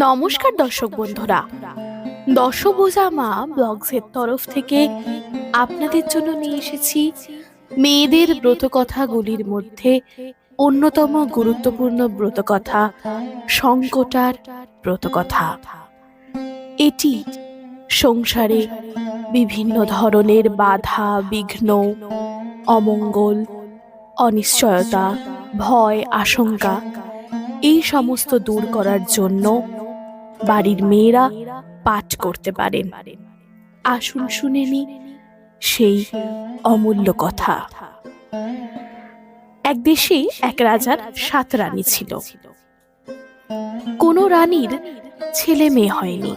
নমস্কার দর্শক বন্ধুরা। দশভুজা মা ব্লগসের তরফ থেকে আপনাদের জন্য নিয়ে এসেছি মেয়েদের ব্রতকথাগুলির মধ্যে অন্যতম গুরুত্বপূর্ণ ব্রতকথা, সংকটার ব্রতকথা। এটি সংসারে বিভিন্ন ধরনের বাধা, বিঘ্ন, অমঙ্গল, অনিশ্চয়তা, ভয়, আশঙ্কা, এই সমস্ত দূর করার জন্য বাড়ির মেয়েরা পাঠ করতে পারেন আসুন শুনে নি সেই অমূল্য কথা। এক দেশে এক রাজার সাত রানী ছিল। কোনো রানীর ছেলে মেয়ে হয়নি।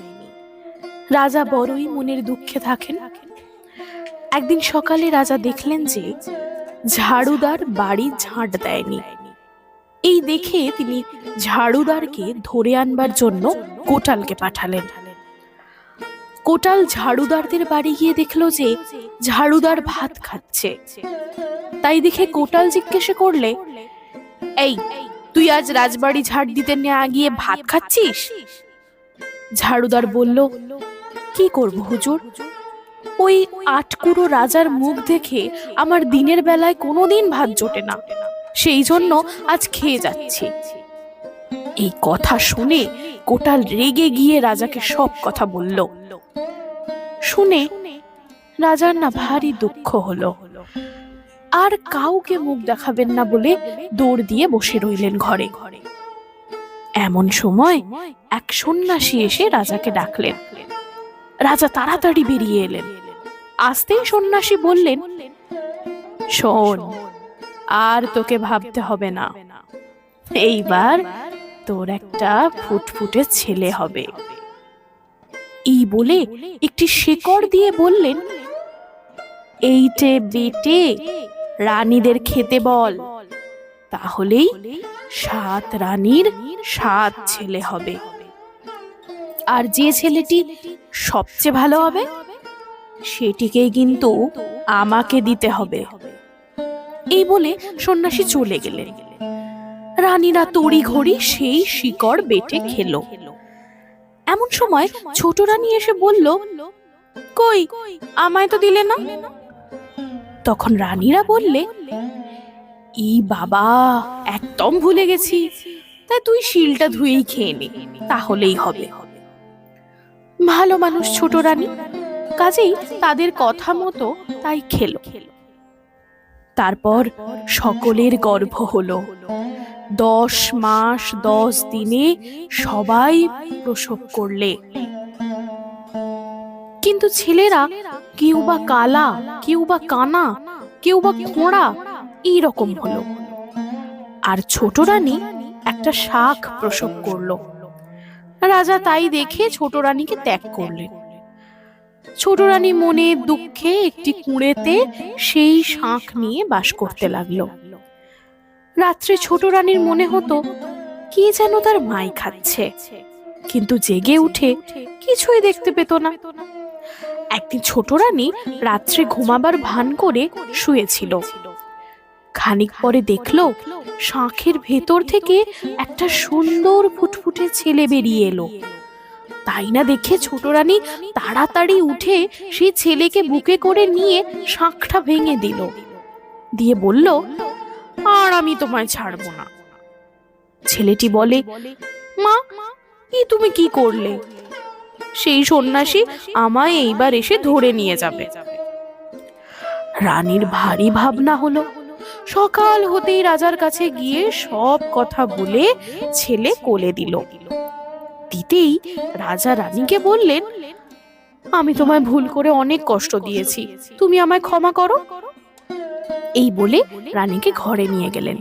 রাজা বড়ই মনের দুঃখে থাকেন। একদিন সকালে রাজা দেখলেন যে ঝাড়ুদার বাড়ি ঝাঁট দেয়নি। এই দেখে তিনি ঝাড়ুদারকে ধরে আনবার জন্য কোটালকে পাঠালেন। কোটাল ঝাড়ুদারদের বাড়ি গিয়ে দেখল যে ঝাড়ুদার ভাত খাচ্ছে। তাই দেখে কোটাল জিজ্ঞেস করলে, এই, তুই আজ রাজবাড়ি ঝাড় দিতে না গিয়ে ভাত খাচ্ছিস? ঝাড়ুদার বলল, কি করব হুজুর? ওই আটকুড়ো রাজার মুখ দেখে আমার দিনের বেলায় কোনোদিন ভাত জোটে না। সেই জন্য আজ খেয়ে যাচ্ছি। এই কথা শুনে কোটাল রেগে গিয়ে রাজাকে সব কথা বলল। শুনে রাজার না ভারী দুঃখ হলো। আর কাউকে মুখ দেখাবেন না বলে দৌড় দিয়ে বসে রইলেন ঘরে। এমন সময় এক সন্ন্যাসী এসে রাজাকে ডাকলেন। রাজা তাড়াতাড়ি বেরিয়ে এলেন। আসতেই সন্ন্যাসী বললেন, শোন আর তোকে ভাবতে হবে না। এইবার তোর একটা ফুটফুটে ছেলে হবে। এই বলে একটি শেকড় দিয়ে বললেন, এইটে বেটে রানীদের খেতে বল। তাহলেই সাত রানীর সাত ছেলে হবে। আর যে ছেলেটি সবচেয়ে ভালো হবে, সেটিকেই কিন্তু আমাকে দিতে হবে। এই বলে সন্ন্যাসী চলে গেলেন। রানীরা তড়ি ঘড়ি সেই শিকড় বেটে খেলো। এমন সময় ছোট রানী এসে বলল, কই, আমায় তো দিলে না? তখন রানীরা বললে, ই বাবা, একদম ভুলে গেছি। তাই তুই শিলটা ধুয়েই খেয়ে নে, তাহলেই হবে। ভালো মানুষ ছোট রানী, কাজেই তাদের কথা মতো তাই খেলো খেলো। তারপর সকলের গর্ভ হলো। দশ মাস, দশ দিনে সবাই প্রসব করলে। কিন্তু ছেলেরা, কেউ বা কালা, কেউ বা কানা, কেউ বা খোঁড়া এইরকম হলো। আর ছোট রানী একটা শাক প্রসব করল। রাজা তাই দেখে ছোট রানীকে ত্যাগ করলেন। ছোট রানী মনে দুঃখে একটি কুঁড়েতে সেই শাঁখ নিয়ে বাস করতে লাগল। রাত্রে ছোট রানীর মনে হতো, কি যেন তার মাই খাচ্ছে। কিন্তু জেগে উঠে কিছুই দেখতে পেত না। একদিন ছোট রানী রাত্রে ঘুমাবার ভান করে শুয়েছিল। খানিক পরে দেখল, শাঁখের ভেতর থেকে একটা সুন্দর ফুটফুটে ছেলে বেরিয়ে এলো। তাই না দেখে ছোট রানী তাড়াতাড়ি উঠে সেই ছেলেকে বুকে করে নিয়ে শাঁখটা ভেঙে দিল। দিয়ে বলল, আর আমি তোমায় ছাড়বো না। ছেলেটি বলে, মা কি তুমি কি করলে? সেই সন্ন্যাসী আমায় এইবার এসে ধরে নিয়ে যাবে। রানীর ভারী ভাবনা হলো, সকাল হতেই রাজার কাছে গিয়ে সব কথা বলে ছেলে কোলে দিল। দিতেই রাজা রানীকে বললেন, আমি তোমায় ভুল করে অনেক কষ্ট দিয়েছি। তুমি আমায় ক্ষমা করো। এই বলে রানীকে ঘরে নিয়ে গেলেন।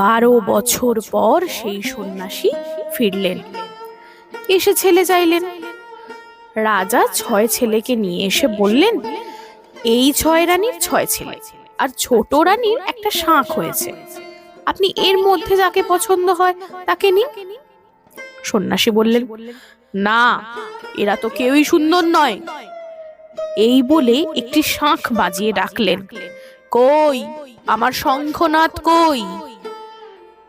বারো বছর পর সেই সন্ন্যাসী ফিরলেন। এসে ছেলে চাইলেন। রাজা ছয় ছেলেকে নিয়ে এসে বললেন, এই ছয় রানীর ছয় ছেলে, আর ছোট রানীর একটা শাঁখ হয়েছে। আপনি এর মধ্যে যাকে পছন্দ হয় তাকে নিন। সন্ন্যাসী বললেন, না, এরা তো কেউই সুন্দর নয়। এই বলে একটি শাঁখ বাজিয়ে ডাকলেন, কই, আমার শঙ্খনাথ কই?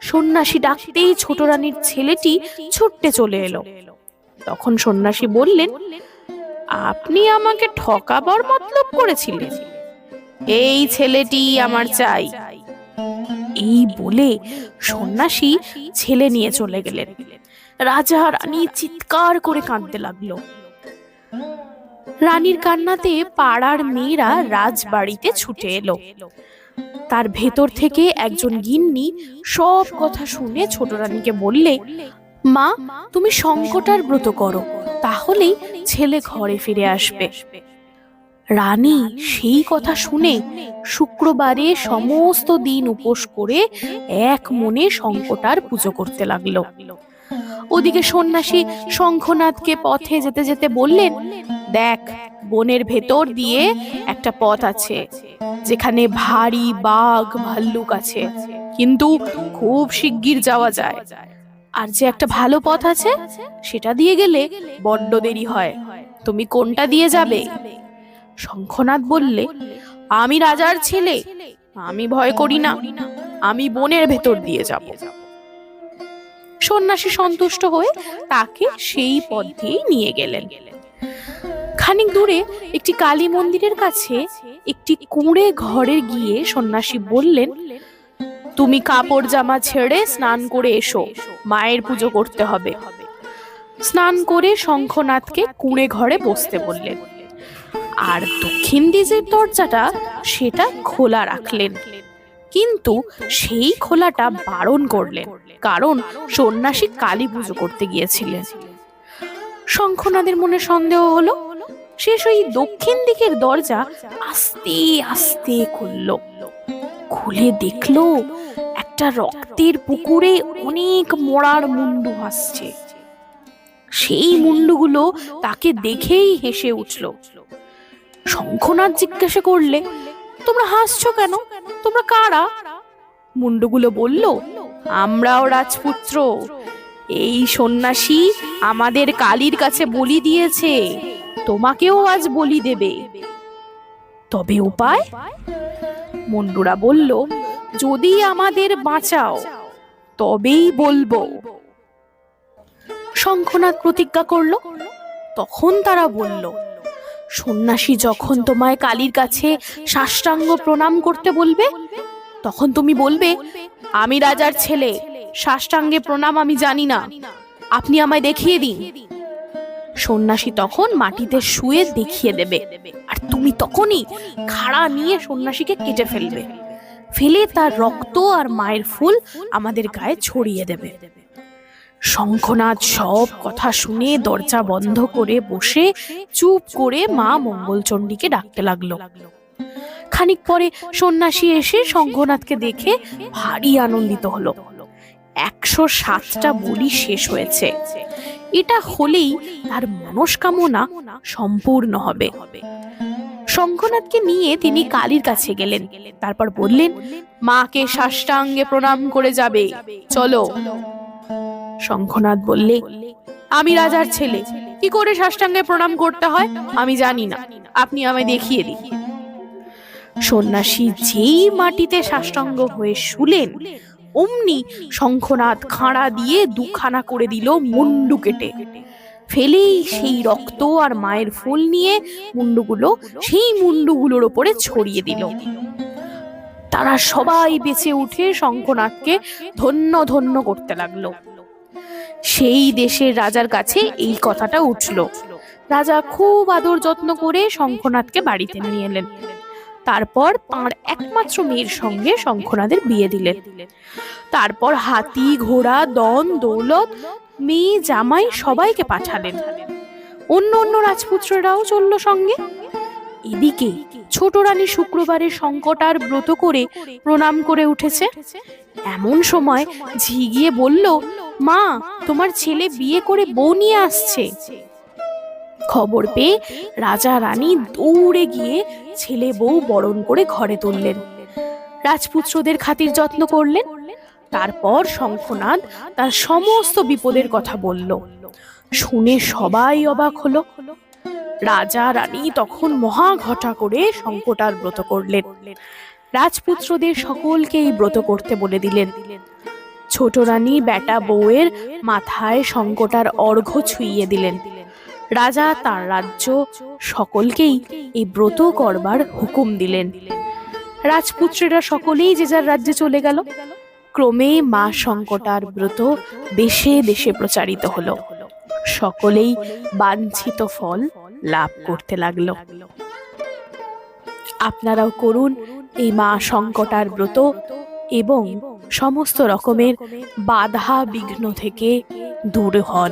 সন্ন্যাসী ডাকতেই ছোট রানীর ছেলেটি ছুটতে চলে এলো। তখন সন্ন্যাসী বললেন, আপনি আমাকে ঠকাবার মতলব করেছিলেন। এই ছেলেটি আমার চাই। এই বলে সন্ন্যাসী ছেলে নিয়ে চলে গেলেন। রাজা রানী চিৎকার করে কাঁদতে লাগল। রানীর কান্নাতে পাড়ার মেয়েরা রাজবাড়িতে ছুটে এলো। তার ভেতর থেকে একজন গিন্নি সব কথা শুনে ছোট রানীকে বললে, মা, তুমি সংকটার ব্রত করো, তাহলেই ছেলে ঘরে ফিরে আসবে। রানী সেই কথা শুনে শুক্রবারে সমস্ত দিন উপোস করে এক মনে সংকটার পুজো করতে লাগল। ওদিকে সন্ন্যাসী শঙ্খনাথকে পথে যেতে যেতে বললেন, দেখ, বনের ভেতর দিয়ে একটা পথ আছে, যেখানে ভারী বাঘ, ভাল্লুক আছে, কিন্তু খুব শিগগির যাওয়া যায়। আর যে একটা ভালো পথ আছে, সেটা দিয়ে গেলে বড্ড দেরি হয়। তুমি কোনটা দিয়ে যাবে? শঙ্খনাথ বললে, আমি রাজার ছেলে, আমি ভয় করি না। আমি বনের ভেতর দিয়ে যাব। সন্ন্যাসী সন্তুষ্ট হয়ে তাকে সেই পথ দিয়েই নিয়ে গেলেন। খানিক দূরে একটি কালী মন্দিরের কাছে একটি কুঁড়ে ঘরে গিয়ে সন্ন্যাসী বললেন, তুমি কাপড় জামা ছেড়ে স্নান করে এসো, মায়ের পুজো করতে হবে। স্নান করে শঙ্খনাথকে কুঁড়ে ঘরে বসতে বললেন। আর দক্ষিণ দিকের দরজাটা সেটা খোলা রাখলেন। কিন্তু সেই খোলাটা বারণ করলেন। কারণ সন্ন্যাসী কালী পুজো করতে গিয়েছিলেন। শঙ্খনাদের মনে সন্দেহ হলো সে সেই দক্ষিণ দিকের দরজা আস্তে আস্তে খুলল। খুলে দেখল একটা রক্তের পুকুরে অনেক মরার মুন্ডু ভাসছে। সেই মুন্ডুগুলো তাকে দেখেই হেসে উঠল। শঙ্খনাথ জিজ্ঞাসা করলে, তোমরা হাসছো কেন? তোমরা কারা? মুন্ডুগুলো বলল আমরাও রাজপুত্র। এই সন্ন্যাসী আমাদের কালীর কাছে বলি দিয়েছে, তোমাকেও আজ বলি দেবে। তবে উপায়? মুন্ডুরা বলল, যদি আমাদের বাঁচাও, তবেই বলব। শঙ্খনাথ প্রতিজ্ঞা করল, তখন তারা বলল, সন্ন্যাসী যখন তোমায় কালীর কাছে সাষ্টাঙ্গ প্রণাম করতে বলবে তখন তুমি বলবে, আমি রাজার ছেলে, সাষ্টাঙ্গে প্রণাম আমি জানি না। আপনি আমায় দেখিয়ে দিন। সন্ন্যাসী তখন মাটিতে শুয়ে দেখিয়ে দেবে। আর তুমি তখনই খাড়া নিয়ে সন্ন্যাসীকে কেটে ফেলবে। ফেলে তার রক্ত আর মায়ের ফুল আমাদের গায়ে ছড়িয়ে দেবে। শঙ্খনাথ সব কথা শুনে দরজা বন্ধ করে বসে চুপ করে মা মঙ্গলচণ্ডীকে ডাকতে লাগল। খানিক পরে সন্ন্যাসী এসে শঙ্খনাথকে দেখে ভারী আনন্দিত হলো। একশো সাতটা বলি শেষ হয়েছে। এটা হলেই তার মনস্কামনা সম্পূর্ণ হবে। শঙ্খনাথকে নিয়ে তিনি কালীর কাছে গেলেন। তারপর বললেন, মাকে সাষ্টাঙ্গে প্রণাম করে যাবে। চলো। শঙ্খনাথ বললে, আমি রাজার ছেলে। কি করে সাষ্টাঙ্গে প্রণাম করতে হয় আমি জানি না। আপনি আমায় দেখিয়ে দিন। সন্ন্যাসী যেই মাটিতে সাষ্টাঙ্গ হয়ে শুলেন, অমনি শঙ্খনাথ খাঁড়া দিয়ে দুখানা করে দিল মুন্ডু কেটে। ফেলেই সেই রক্ত আর মায়ের ফুল নিয়ে মুন্ডুগুলো সেই মুন্ডুগুলোর ওপরে ছড়িয়ে দিল। তারা সবাই বেঁচে উঠে শঙ্খনাথকে ধন্য ধন্য করতে লাগল। সেই দেশের রাজার কাছে এই কথাটা উঠল। রাজা খুব আদর যত্ন করে শঙ্খনাথকে বাড়িতে নিয়ে এলেন। তারপর তাঁর একমাত্র মেয়ের সঙ্গে শঙ্খনাদের বিয়ে দিলেন তারপর হাতি, ঘোড়া, দন, দৌলত, মেয়ে, জামাই সবাইকে পাঠালেন। অন্য অন্য রাজপুত্ররাও চলল সঙ্গে। এদিকে ছোট রানী শুক্রবারে সংকটার ব্রত করে প্রণাম করে উঠেছে। এমন সময় ঝিগিয়ে বলল, মা, তোমার ছেলে বিয়ে করে বউ নিয়ে আসছে। খবর পেয়ে রাজা রানী দৌড়ে গিয়ে ছেলে বউ বরণ করে ঘরে তুললেন। রাজপুত্রদের খাতির যত্ন করলেন। তারপর শঙ্খনাথ তার সমস্ত বিপদের কথা বলল। শুনে সবাই অবাক হলো। রাজা রানী তখন মহা ঘটা করে সংকটার ব্রত করলেন। রাজপুত্রদের সকলকে এই ব্রত করতে বলে দিলেন। ছোট রানী বেটা বউয়ের মাথায় সংকটার অর্ঘ্য ছুঁইয়ে দিলেন। রাজা তার রাজ্য সকলকেই এই ব্রত করবার হুকুম দিলেন। রাজপুত্রেরা সকলেই যে যার রাজ্যে চলে গেল, ক্রমে মা সংকটার ব্রত দেশে দেশে প্রচারিত হলো। সকলেই বাঞ্ছিত ফল লাভ করতে লাগল। আপনারাও করুন এই মা সংকটার ব্রত এবং সমস্ত রকমের বাধা বিঘ্ন থেকে দূর হন।